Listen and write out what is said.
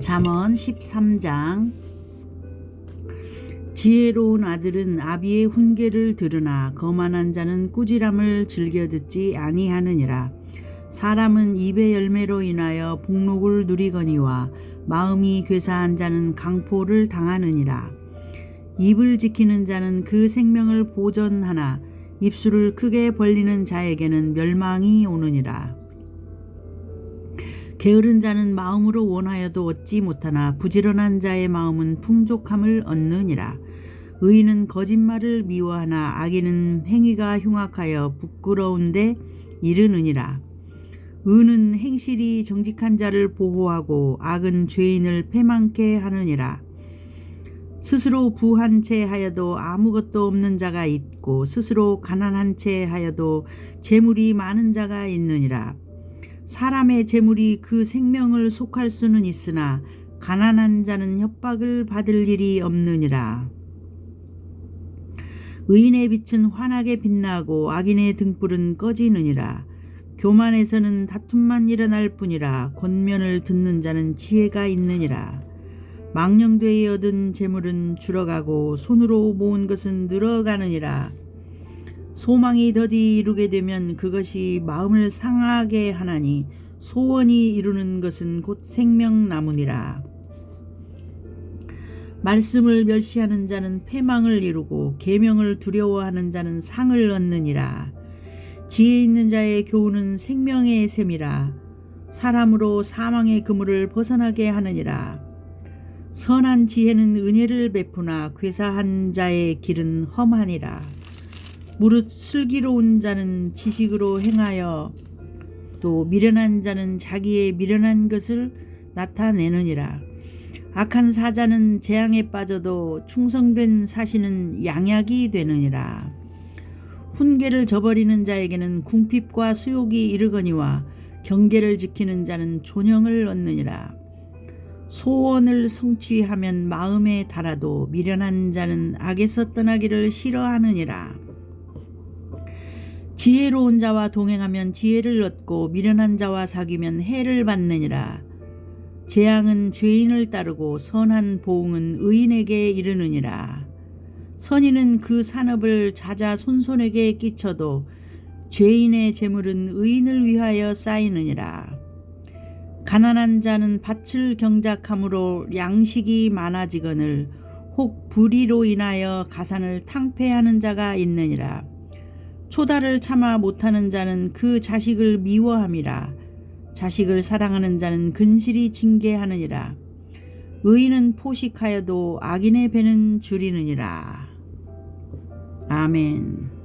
잠언 13장. 지혜로운 아들은 아비의 훈계를 들으나 거만한 자는 꾸지람을 즐겨 듣지 아니하느니라. 사람은 입의 열매로 인하여 복록을 누리거니와 마음이 괴사한 자는 강포를 당하느니라. 입을 지키는 자는 그 생명을 보전하나 입술을 크게 벌리는 자에게는 멸망이 오느니라 게으른 자는 마음으로 원하여도 얻지 못하나 부지런한 자의 마음은 풍족함을 얻느니라. 의인은 거짓말을 미워하나 악인은 행위가 흉악하여 부끄러운데 이르느니라. 의는 행실이 정직한 자를 보호하고 악은 죄인을 패망케 하느니라. 스스로 부한 채 하여도 아무것도 없는 자가 있고 스스로 가난한 채 하여도 재물이 많은 자가 있느니라. 사람의 재물이 그 생명을 속할 수는 있으나 가난한 자는 협박을 받을 일이 없느니라. 의인의 빛은 환하게 빛나고 악인의 등불은 꺼지느니라. 교만에서는 다툼만 일어날 뿐이라 권면을 듣는 자는 지혜가 있느니라. 망령되이 얻은 재물은 줄어가고 손으로 모은 것은 늘어가느니라. 소망이 더디 이루게 되면 그것이 마음을 상하게 하나니 소원이 이루는 것은 곧 생명나무니라. 말씀을 멸시하는 자는 패망을 이루고 계명을 두려워하는 자는 상을 얻느니라. 지혜 있는 자의 교훈은 생명의 셈이라. 사람으로 사망의 그물을 벗어나게 하느니라. 선한 지혜는 은혜를 베푸나 괴사한 자의 길은 험하니라. 무릇 슬기로운 자는 지식으로 행하여 또 미련한 자는 자기의 미련한 것을 나타내느니라. 악한 사자는 재앙에 빠져도 충성된 사신은 양약이 되느니라. 훈계를 저버리는 자에게는 궁핍과 수욕이 이르거니와 경계를 지키는 자는 존영을 얻느니라. 소원을 성취하면 마음에 달아도 미련한 자는 악에서 떠나기를 싫어하느니라. 지혜로운 자와 동행하면 지혜를 얻고 미련한 자와 사귀면 해를 받느니라. 재앙은 죄인을 따르고 선한 보응은 의인에게 이르느니라. 선인은 그 산업을 자자 손손에게 끼쳐도 죄인의 재물은 의인을 위하여 쌓이느니라. 가난한 자는 밭을 경작함으로 양식이 많아지거늘 혹 불의로 인하여 가산을 탕폐하는 자가 있느니라. 초다를 참아 못하는 자는 그 자식을 미워함이라. 자식을 사랑하는 자는 근실이 징계하느니라. 의인은 포식하여도 악인의 배는 줄이느니라. 아멘.